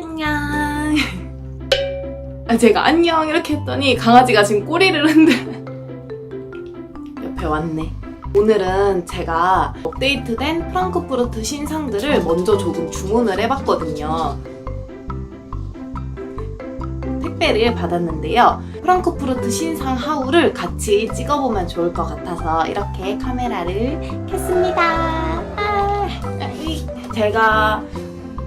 안녕. 아, 제가 안녕 이렇게 했더니 강아지가 지금 꼬리를 흔들. 옆에 왔네. 오늘은 제가 업데이트된 프랑크푸르트 신상들을 먼저 조금 주문을 해봤거든요. 택배를 받았는데요. 프랑크푸르트 신상 하우를 같이 찍어보면 좋을 것 같아서 이렇게 카메라를 켰습니다. 아. 제가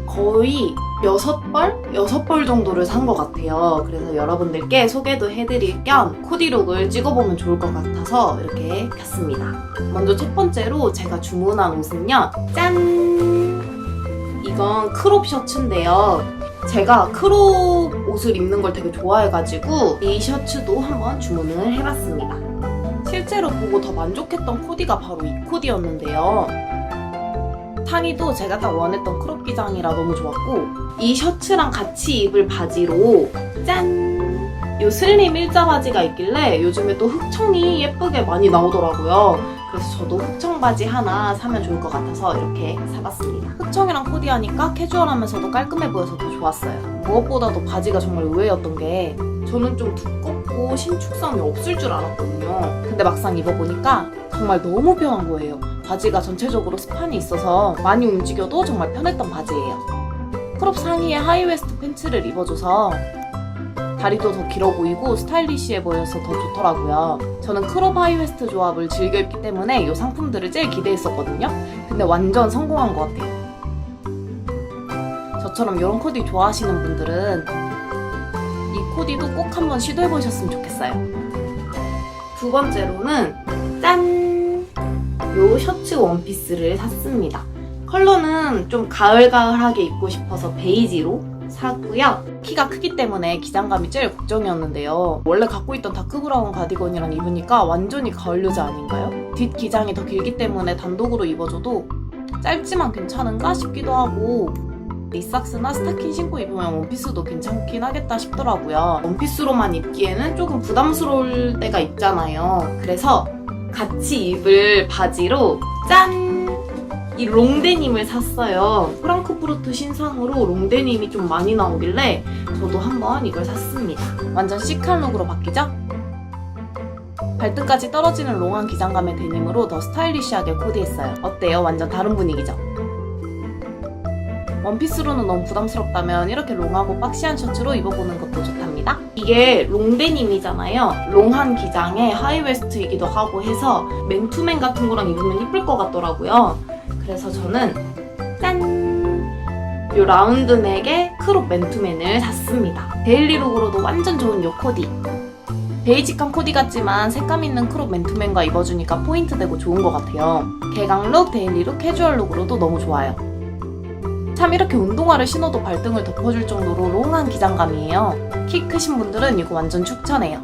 거의 여섯 벌? 여섯 벌 정도를 산 것 같아요. 그래서 여러분들께 소개도 해드릴 겸 코디룩을 찍어보면 좋을 것 같아서 이렇게 켰습니다. 먼저 첫 번째로 제가 주문한 옷은요. 짠! 이건 크롭 셔츠인데요. 제가 크롭 옷을 입는 걸 되게 좋아해가지고 이 셔츠도 한번 주문을 해봤습니다. 실제로 보고 더 만족했던 코디가 바로 이 코디였는데요. 상의도 제가 딱 원했던 크롭 기장이라 너무 좋았고 이 셔츠랑 같이 입을 바지로 짠! 요 슬림 일자 바지가 있길래 요즘에 또 흑청이 예쁘게 많이 나오더라고요. 그래서 저도 흑청 바지 하나 사면 좋을 것 같아서 이렇게 사봤습니다. 흑청이랑 코디하니까 캐주얼하면서도 깔끔해 보여서 더 좋았어요. 무엇보다도 바지가 정말 의외였던 게 저는 좀 두껍고 신축성이 없을 줄 알았거든요. 근데 막상 입어보니까 정말 너무 편한 거예요. 바지가 전체적으로 스판이 있어서 많이 움직여도 정말 편했던 바지예요. 크롭 상의에 하이웨스트 팬츠를 입어줘서 다리도 더 길어 보이고 스타일리시해 보여서 더 좋더라고요. 저는 크롭 하이웨스트 조합을 즐겨 입기 때문에 이 상품들을 제일 기대했었거든요. 근데 완전 성공한 것 같아요. 저처럼 이런 코디 좋아하시는 분들은 이 코디도 꼭 한번 시도해 보셨으면 좋겠어요. 두 번째로는 짠! 요 셔츠 원피스를 샀습니다. 컬러는 좀 가을가을하게 입고 싶어서 베이지로 샀고요. 키가 크기 때문에 기장감이 제일 걱정이었는데요. 원래 갖고 있던 다크브라운 가디건이랑 입으니까 완전히 가을 여자 아닌가요? 뒷 기장이 더 길기 때문에 단독으로 입어줘도 짧지만 괜찮은가 싶기도 하고 리삭스나 스타킹 신고 입으면 원피스도 괜찮긴 하겠다 싶더라고요. 원피스로만 입기에는 조금 부담스러울 때가 있잖아요. 그래서 같이 입을 바지로 짠! 이 롱데님을 샀어요. 프랑크푸르트 신상으로 롱데님이 좀 많이 나오길래 저도 한번 이걸 샀습니다. 완전 시크한 룩으로 바뀌죠? 발등까지 떨어지는 롱한 기장감의 데님으로 더 스타일리시하게 코디했어요. 어때요? 완전 다른 분위기죠? 원피스로는 너무 부담스럽다면 이렇게 롱하고 박시한 셔츠로 입어보는 것도 좋답니다. 이게 롱데님이잖아요. 롱한 기장에 하이웨스트이기도 하고 해서 맨투맨 같은 거랑 입으면 이쁠 것 같더라고요. 그래서 저는 짠! 요 라운드 넥의 크롭 맨투맨을 샀습니다. 데일리룩으로도 완전 좋은 요 코디. 베이직한 코디 같지만 색감 있는 크롭 맨투맨과 입어주니까 포인트 되고 좋은 것 같아요. 개강룩, 데일리룩, 캐주얼룩으로도 너무 좋아요. 참 이렇게 운동화를 신어도 발등을 덮어줄 정도로 롱한 기장감이에요. 키 크신 분들은 이거 완전 추천해요.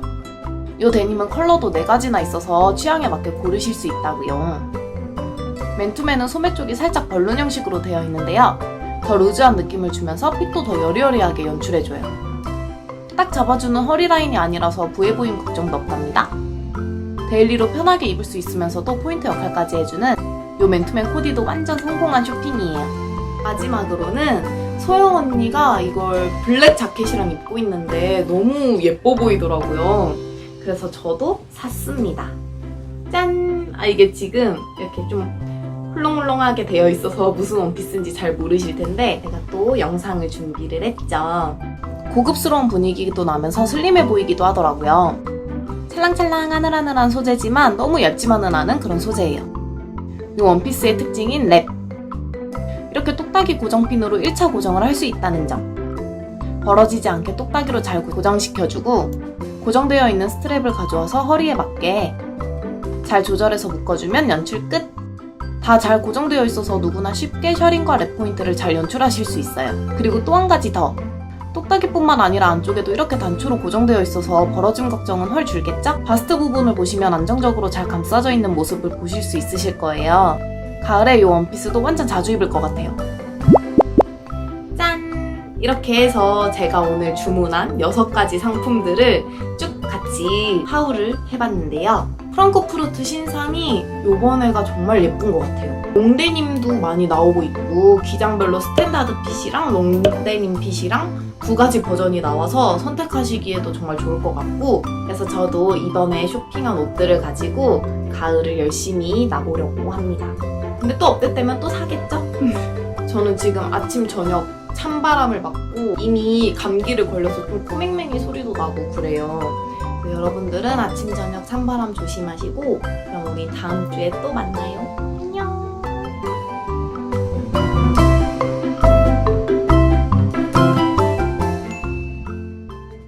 이 데님은 컬러도 4가지나 있어서 취향에 맞게 고르실 수 있다고요. 맨투맨은 소매 쪽이 살짝 벌룬 형식으로 되어 있는데요. 더 루즈한 느낌을 주면서 핏도 더 여리여리하게 연출해줘요. 딱 잡아주는 허리 라인이 아니라서 부해 보임 걱정도 없답니다. 데일리로 편하게 입을 수 있으면서도 포인트 역할까지 해주는 이 맨투맨 코디도 완전 성공한 쇼핑이에요. 마지막으로는 소영 언니가 이걸 블랙 자켓이랑 입고 있는데 너무 예뻐 보이더라고요. 그래서 저도 샀습니다. 짠! 아, 이게 지금 이렇게 좀 훌렁훌렁하게 되어 있어서 무슨 원피스인지 잘 모르실 텐데 제가 또 영상을 준비를 했죠. 고급스러운 분위기도 나면서 슬림해 보이기도 하더라고요. 찰랑찰랑 하늘하늘한 소재지만 너무 얇지만은 않은 그런 소재예요. 이 원피스의 특징인 랩. 이렇게 똑딱이 고정핀으로 1차 고정을 할 수 있다는 점. 벌어지지 않게 똑딱이로 잘 고정시켜주고 고정되어 있는 스트랩을 가져와서 허리에 맞게 잘 조절해서 묶어주면 연출 끝! 다 잘 고정되어 있어서 누구나 쉽게 셔링과 랩 포인트를 잘 연출하실 수 있어요. 그리고 또 한 가지 더. 똑딱이뿐만 아니라 안쪽에도 이렇게 단추로 고정되어 있어서 벌어짐 걱정은 헐 줄겠죠? 바스트 부분을 보시면 안정적으로 잘 감싸져 있는 모습을 보실 수 있으실 거예요. 가을에 이 원피스도 완전 자주 입을 것 같아요. 짠! 이렇게 해서 제가 오늘 주문한 6가지 상품들을 쭉 같이 하울을 해봤는데요. 프랑크푸르트 신상이 요번 에가 정말 예쁜 것 같아요. 롱데님도 많이 나오고 있고 기장별로 스탠다드 핏이랑 롱데님 핏이랑 두 가지 버전이 나와서 선택하시기에도 정말 좋을 것 같고 그래서 저도 이번에 쇼핑한 옷들을 가지고 가을을 열심히 나보려고 합니다. 근데 또 업데 때면 또 사겠죠? 저는 지금 아침 저녁 찬바람을 맞고 이미 감기를 걸려서 좀 코맹맹이 소리도 나고 그래요. 여러분들은 아침 저녁 찬바람 조심하시고 그럼 우리 다음 주에 또 만나요.